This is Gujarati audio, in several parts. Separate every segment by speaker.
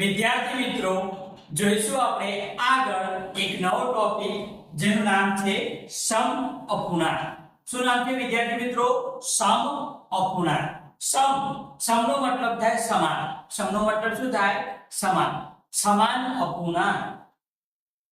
Speaker 1: વિદ્યાર્થી મિત્રો, જોઈશું આપણે આગળ એક નવો ટોપિક જેનું નામ છે સમ અપૂર્ણાંક. શું નામ છે વિદ્યાર્થી મિત્રો? સમ અપૂર્ણાંક. સમ, સમનો મતલબ થાય સમાન. સમનો મતલબ શું થાય? સમાન. સમાન અપૂર્ણાંક.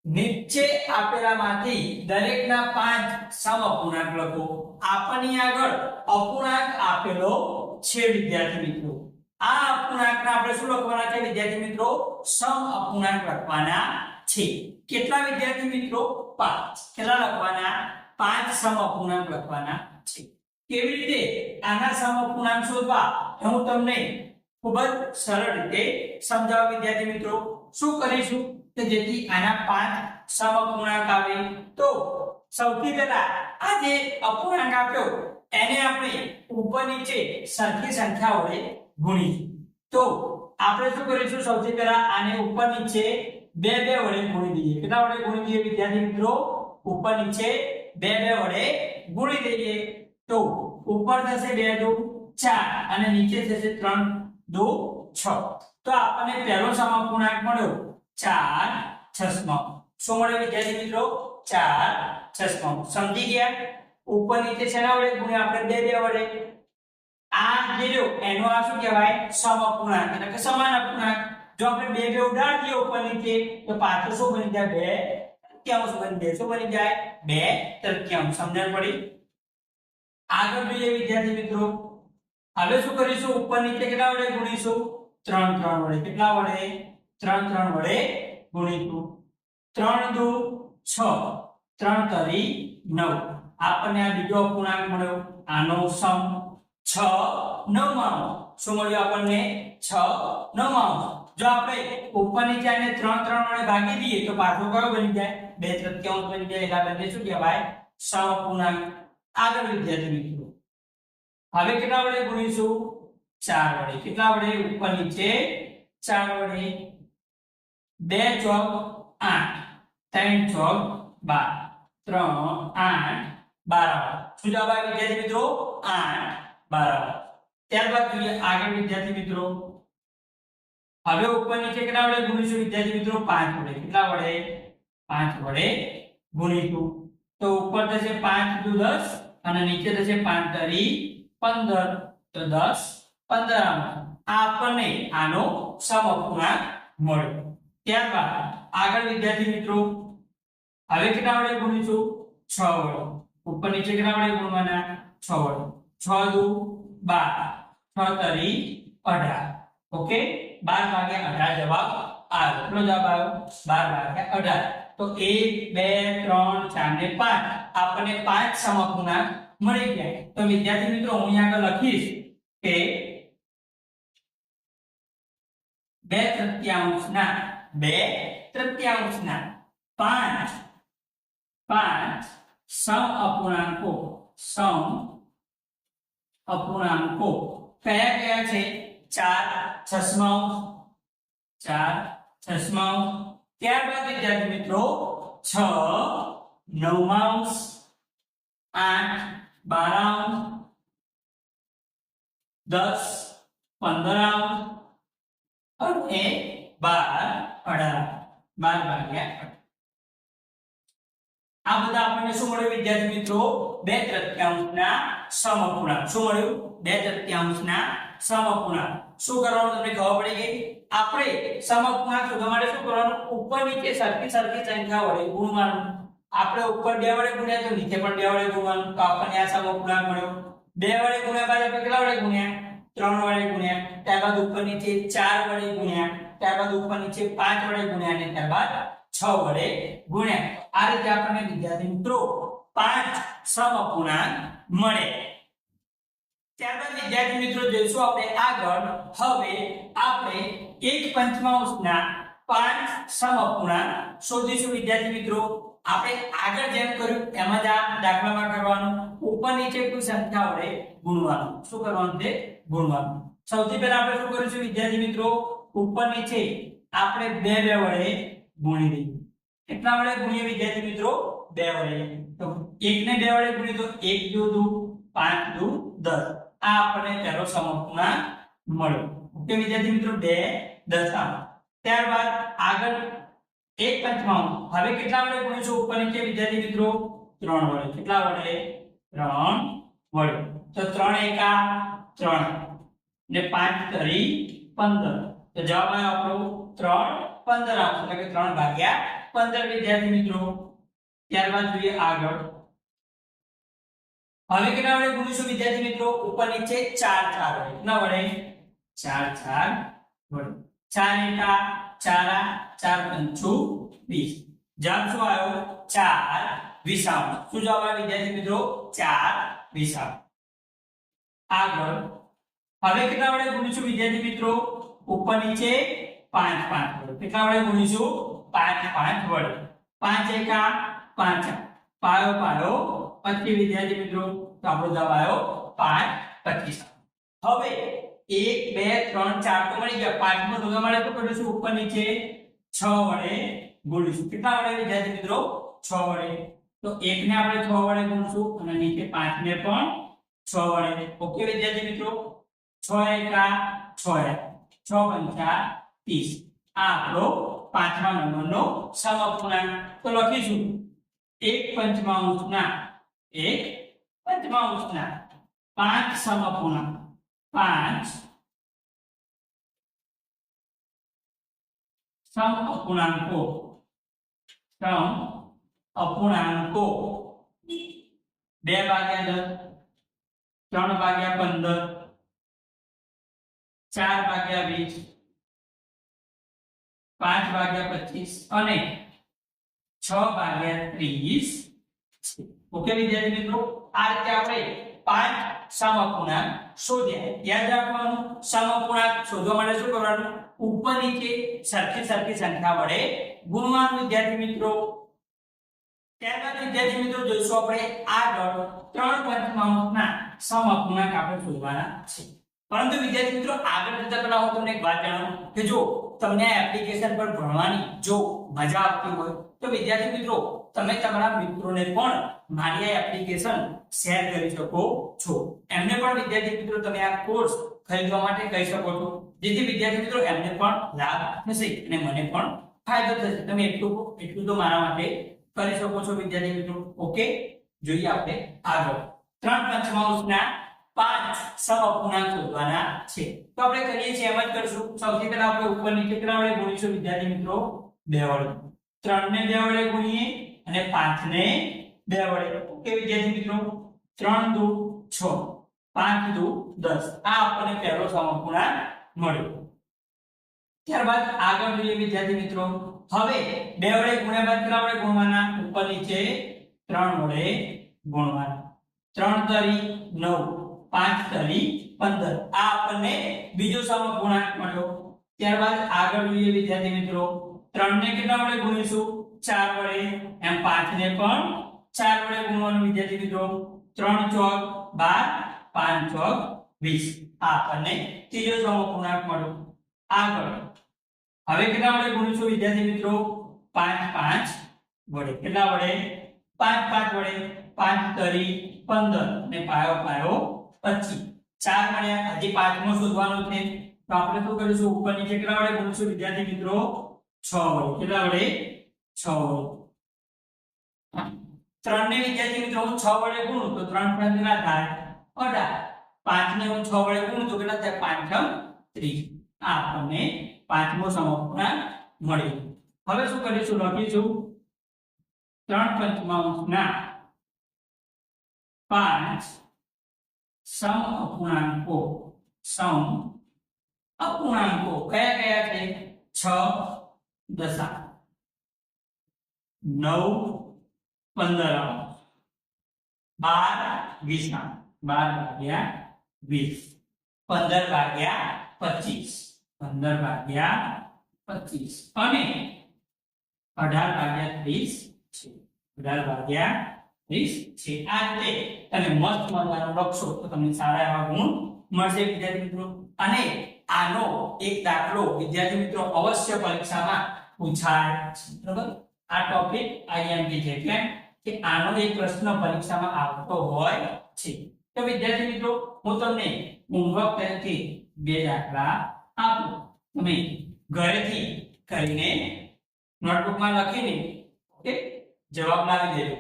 Speaker 1: નીચે આપેલામાંથી દરેકના પાંચ સમ અપૂર્ણાંક લખો. આપણને આગળ અપૂર્ણાંક આપેલો છે વિદ્યાર્થી મિત્રો. આ અપૂર્ણાંકના આપણે શું લખવાના છે? વિદ્યાર્થી મિત્રો, સમ અપૂર્ણાંક લખવાના છે. કેટલા વિદ્યાર્થી મિત્રો? પાંચ. કેટલા લખવાના? પાંચ સમ અપૂર્ણાંક લખવાના છે. કેવી રીતે? આના સમ અપૂર્ણાંક શોધવા. હું તમને ખૂબ જ સરળ રીતે સમજાવવા વિદ્યાર્થી મિત્રો. શું કરીશું? કે જેથી આના પાંચ સમ અપૂર્ણાંક આવે. તો સૌથી પહેલા આ જે અપૂર્ણાંક આપ્યો, એને આપણે ઉપર નીચે સરખી સંખ્યા વડે ગુણીશું તો આપણે શું કરીશું? સૌથી પહેલા આને ઉપર નીચે બે બે વડે ગુણી દઈએ. કેટલા વડે ગુણી દઈએ વિદ્યાર્થી મિત્રો? ઉપર નીચે બે બે વડે ગુણી દઈએ. તો ઉપર થશે બે, દુ, ચાર અને નીચે થશે ત્રણ, દુ, છ. તો આપણને પહેલો સમઅપૂર્ણાંક મળ્યો. ચાર, છસમ. શું મળ્યો વિદ્યાર્થી મિત્રો? ચાર, છસમ. સમજી ગયા? ઉપર નીચે શેના વડે ગુણ્યા? આપણે બે બે વડે. આ જે રહ્યો, એનો આ શું કહેવાય? સમઅપૂર્ણાંક એટલે કે સમાન અપૂર્ણાંક. જો આપણે બે બે ઉડાડી દઈએ ઉપર નીચે, તો પાછો શું બની જાય? બે તૃતીયાંશ બની જાય. શું બની જાય? બે તૃતીયાંશ. સમજણ પડી? આગળ જોઈએ વિદ્યાર્થી મિત્રો. હવે શું કરીશું? ઉપર નીચે કેટલા વડે ગુણીશું? ત્રણ ત્રણ વડે. કેટલા વડે? ત્રણ ત્રણ વડે ગુણીશું. ત્રણ દુ છ. ત્રણ તરી નવ. આપણને આ બીજો અપૂર્ણાંક મળ્યો. આનો સમ છ નવમાનો શું મળ્યું આપણને? છ નવમાનો જો આપણે ઉપર નીચે આને ત્રણ ત્રણ વડે ભાગી દઈએ તો પાછો કયો બની જાય? બે તૃતીયાંશ બની જાય. એટલે આપણને શું કહેવાય? સમઅપૂર્ણાંક આગળ વિદ્યાર્થી મિત્રો, હવે કેટલા વડે ગુણીશું? ચાર વડે. કેટલા વડે? ઉપર નીચે ચાર વડે. બે ચોક આઠ. ત્રણ ચોક બાર. ત્રણ આઠ બાર. શું જવાબ વિદ્યાર્થી મિત્રો? આઠ. બાર ત્યારબાદ જોઈએ આગળ વિદ્યાર્થી મિત્રો. હવે ઉપર નીચે કેટલા વડે વિદ્યાર્થી મિત્રો, પાંચ વડે. કેટલા વડે? પાંચ વડે ગુણીશું. તો ઉપર થશે પાંચ, દુ, દસ. અને નીચે થશે તરી પંદર. તો દસ પંદર આમ આ આપણને આનો સમઅપૂર્ણાંક મળ્યો. ત્યારબાદ આગળ વિદ્યાર્થી મિત્રો, હવે કેટલા વડે ગુણીશું? છ વડે. ઉપર નીચે કેટલા વડે ગુણવાના? છ વડે. છ દુ બાર. છ તરી અઢાર. ઓકે? બાર ભાગ્યા અઢાર જવાબ આવ્યો કેટલો જવાબ આવ્યો? બાર ભાગ્યા અઢાર. તો એક, બે, ત્રણ, ચાર ને પાંચ. આપણને પાંચ સમઅપૂર્ણાંક મળી ગયા. તો વિદ્યાર્થી મિત્રો, હું અહીં આગળ લખીશ કે બે તૃતીયાંશના બે તૃતીયાંશના પાંચ પાંચ સમ અપૂર્ણાંકો સમ અપૂર્ણાંકો. કયા કયા છે? ચાર છસ્માંશ ચાર છસ્માંશ ત્યારબાદ, વિદ્યાર્થી મિત્રો, છ, નવમાંશ, આઠ બારાંશ દસ પંદરાંશ અને બાર, અઢાર. બાર ભાગ્યા આ બધા આપણને શું મળ્યું વિદ્યાર્થી મિત્રો? બે તૃતીયાંશના સમઅપૂર્ણાંક શું મળ્યું? બે તૃતીયાંશના સમઅપૂર્ણાંક શું કરવાનું તમને ખબર પડી ગઈ? આપણે સમઅપૂર્ણાંક શોધવા માટે શું કરવાનું? ઉપર નીચે સરખી સરખી સંખ્યા વડે ગુણવાનું. આપણે ઉપર બે વડે ગુણ્યા તો નીચે પણ બે વડે ગુણવાનું. તો આપણને આ સમઅપૂર્ણાંક મળ્યો. બે વડે ગુણ્યા બાદ આપણે કેટલા વડે ગુણ્યા? ત્રણ વડે ગુણ્યા. ત્યારબાદ ઉપર નીચે ચાર વડે ગુણ્યા. ત્યારબાદ ઉપર નીચે પાંચ વડે ગુણ્યા અને ત્યારબાદ છ વડે ગુણ્યા આ રીતે આપણને વિદ્યાર્થી મિત્રો પાંચ સમઅપૂર્ણાંક મળે. ત્યારબાદ વિદ્યાર્થી મિત્રો જોઈશું આપણે આગળ. હવે આપણે એક પંચમાંશના પાંચ સમઅપૂર્ણાંક શોધીશું વિદ્યાર્થી મિત્રો. આપણે આગળ જેમ કર્યું એમ જ આ દાખલામાં કરવાનું. ઉપર નીચે કોઈ સંખ્યા વડે ગુણવાનું. શું કરવાનું છે ગુણવાનું. સૌથી પહેલા આપણે શું કરીશું વિદ્યાર્થી મિત્રો? ઉપર નીચે આપણે બે બે વડે ગુણી દઈએ. કેટલા વડે ગુણીએ વિદ્યાર્થી મિત્રો? બે વડે. તો એક ને બે વડે ગુણીએ તો એક દુ દુ પાંચ દુ દસ. આ આપણને પહેલો સમઅપૂર્ણાંક મળ્યો. ઓકે વિદ્યાર્થી મિત્રો? બે દશાંશ ત્યારબાદ આગળ એક પંચમાંશ હવે કેટલા વડે ગુણીશું ઉપર નીચે વિદ્યાર્થી મિત્રો? ત્રણ વડે. કેટલા વડે? ત્રણ વડે. તો ત્રણ એકા ત્રણ. ને પાંચ કરી પંદર. તો જવાબ આવ્યો આપણો ત્રણ પંદર આવશે. એટલે કે 3 ભાગ્યા પંદર વિદ્યાર્થી મિત્રો, ત્યારબાદ જોઈએ આગળ. હવે કેટલા વડે ગુણીશું વિદ્યાર્થી મિત્રો? ઉપર નીચે ચાર ચાર વડે. કેટલા વડે? ચાર ચાર વડે. ચાર એકા ચારા ચાર પંચુ વીસ. જવાબ શું આવ્યો? ચાર વિસાવ શું જવાબ આવ્યો વિદ્યાર્થી મિત્રો? ચાર વિસાવ આગળ. હવે કેટલા વડે ગુણીશું વિદ્યાર્થી મિત્રો? ઉપર નીચે પાંચ પાંચ વડે. કેટલા વડે ગુણીશું? પાંચ પાંચ વડે. પાંચ એકા, પાંચ પાયો પાયો. પચીસ વિદ્યાર્થી મિત્રો, તો આપણો જવાબ આવ્યો પાંચ, પચીસ. હવે એક, બે, ત્રણ, ચાર તો મળી ગયા. પાંચમો ધોગા મળે તો કરીશું? ઉપર નીચે છ વડે ગુણીશું. કેટલા વડે વિદ્યાર્થી મિત્રો? છ વડે. તો એક ને આપણે છ વડે ગુણશું અને નીચે પાંચ ને પણ છ વડે. ઓકે વિદ્યાર્થી મિત્રો? છ એકા, છ છ પંચા ત્રીસ. આ આપણો પાંચમા નંબરનો સમઅપૂર્ણાંક તો લખીશું. એક પંચમાંશના એક પંચમાંશના. પાંચ સમઅપૂર્ણાંક પાંચ સમ અપૂર્ણાંકો સમ અપૂર્ણાંકો બે ભાગ્યા દસ, ત્રણ ભાગ્યા પંદર, ચાર ભાગ્યા વીસ પાંચ ભાગ્યા પચીસ અને છ ભાગ્યા ત્રીસ ઓકે વિદ્યાર્થી મિત્રો? આ રીતે આપણે પાંચ સમઅપૂર્ણાંક શોધ્યા. યાદ રાખવાનું સમઅપૂર્ણાંક શોધવા માટે શું કરવાનું? ઉપર નીચે સરખી સરખી સંખ્યા વડે ગુણવાનું. વિદ્યાર્થી મિત્રો, ત્યારબાદ વિદ્યાર્થી મિત્રો જોઈશું આપણે આગળ ત્રણ પંચમાંશના સમઅપૂર્ણાંક આપણે શોધવાના છે. પરંતુ વિદ્યાર્થી મિત્રો, આગળ જતા પહેલા હું તમને એક વાત જણાવું કે જો તમને એપ્લિકેશન પર ભણવાની જો મજા આવતી હોય, તો વિદ્યાર્થી મિત્રો, તમે તમારા મિત્રોને પણ મારી આ એપ્લિકેશન શેર કરી શકો છો. એમને પણ વિદ્યાર્થી મિત્રો, તમે આ કોર્સ ખરીદવા માટે કહી શકો છો. જેથી વિદ્યાર્થી મિત્રો, એમને પણ લાભ થશે અને મને પણ ફાયદો થશે. તમે એટલું એટલું તો મારા માટે કરી શકો છો વિદ્યાર્થી મિત્રો. ઓકે જોઈએ આપણે આગળ. ત્રણ પંચમાંશના પાંચ સમઅપૂર્ણાંક શોધવાના છે. તો આપણે કરીએ છીએ એમ જ કરશું. સૌથી પહેલા આપણે ઉપર નીચે કેટલા વડે ગુણીશું? વિદ્યાર્થી મિત્રો, બે વડે. ત્રણ ને બે વડે ગુણીએ અને પાંચ ને બે વડે. ઓકે, વિદ્યાર્થી મિત્રો? ત્રણ દુ છ. પાંચ દુ દસ. આ આપણને પહેલો સમઅપૂર્ણાંક મળ્યો. ત્યારબાદ આગળ જોઈએ વિદ્યાર્થી મિત્રો. હવે બે વડે ગુણ્યા બાદ કેટલા વડે ગુણવાના? ઉપર નીચે ત્રણ વડે ગુણવાના. ત્રણ તરી નવ. પાંચ તરી પંદર. આ આપણને બીજો ગુણાંક મળ્યો. ત્યારબાદ આગળ જોઈએ વિદ્યાર્થી મિત્રો ત્રણ ને કેટલા વડે ગુણીશું? ચાર વડે. એમ પાંચ ને પણ ચાર વડે ગુણવાનું વિદ્યાર્થી મિત્રો, ત્રણ ચોક બાર, પાંચ ચોક વીસ. આપણને ત્રીજો સમઅપૂર્ણાંક મળ્યો. આગળ. હવે કેટલા વડે ગુણીશું વિદ્યાર્થી મિત્રો? પાંચ પાંચ વડે. કેટલા વડે? પાંચ પાંચ વડે. પાંચ તરી પંદર. ને પાયો પાયો ચાર મળ્યા પાંચમો શોધવાનો આપણે શું કરીશું? ઉપર નીચે કેટલા વડે ગુણીશું વિદ્યાર્થી છ ત્રણ ને વિદ્યાર્થી હું છ વડે ગુણું, તો ત્રણ ત્રણ પાંચ ને હું છ વડે ગુણું તો કેટલા થાય? પાંચ ત્રીસ. આ આપણને પાંચમો સમઅપૂર્ણાંક મળ્યો. હવે શું કરીશું? લખીશું. ત્રણ પંચમાંશના પાંચ સમ અપૂર્ણાંકો સમ અપૂર્ણાંકો કયા કયા છે છ દશા નવ પંદર બાર બાર વીસના બાર ભાગ્યા વીસ પંદર ભાગ્યા પચીસ પંદર ભાગ્યા પચીસ અને અઢાર ભાગ્યા ત્રીસ છે અઢાર ભાગ્યા છે આ રીતે તમે મસ્ત મજાનો લખશો તો તમને સારા એવા ગુણ મળશે, વિદ્યાર્થી મિત્રો. અને આનો એક દાખલો વિદ્યાર્થી મિત્રો અવશ્ય પરીક્ષામાં પૂછાય બરાબર? આ ટોપિક આઈએમપી છે, એટલે કે આનો એક પ્રશ્ન પરીક્ષામાં આવતો હોય છે. તો વિદ્યાર્થી મિત્રો, હું તમને હોમવર્ક તરીકે બે દાખલા આપું. તમે ઘરેથી કરીને નોટબુકમાં લખીને ઓકે જવાબ લાવી દેજો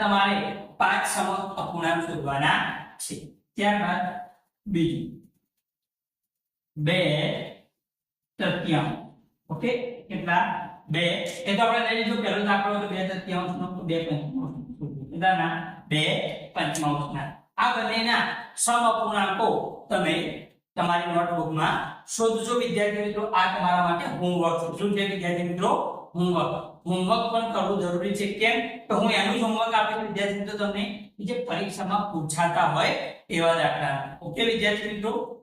Speaker 1: તમારે પાંચ સમ અપૂર્ણાંક શોધવાના છે. ત્યારબાદ બીજું, બે તૃતીયાંશ. ઓકે? કેટલા? બે. એ તો આપણે લઈ લીધું. પહેલો દાખલો બે તૃતીયાંશનો નો બે પંચમાંશ કેટલાના? બે પંચમાંશના આ બંનેના સમ અપૂર્ણાંકો તમે તમારી નોટબુકમાં શોધજો વિદ્યાર્થી મિત્રો, આ તમારા માટે હોમવર્ક છે. શું છે વિદ્યાર્થી મિત્રો? હોમવર્ક હોમવર્ક પણ કરવું જરૂરી છે. કેમ? તો હું એનું જ હોમવર્ક આપીશ વિદ્યાર્થી મિત્રો તમને. જે પરીક્ષામાં પૂછાતા હોય એવા દાખલા ઓકે વિદ્યાર્થી મિત્રો?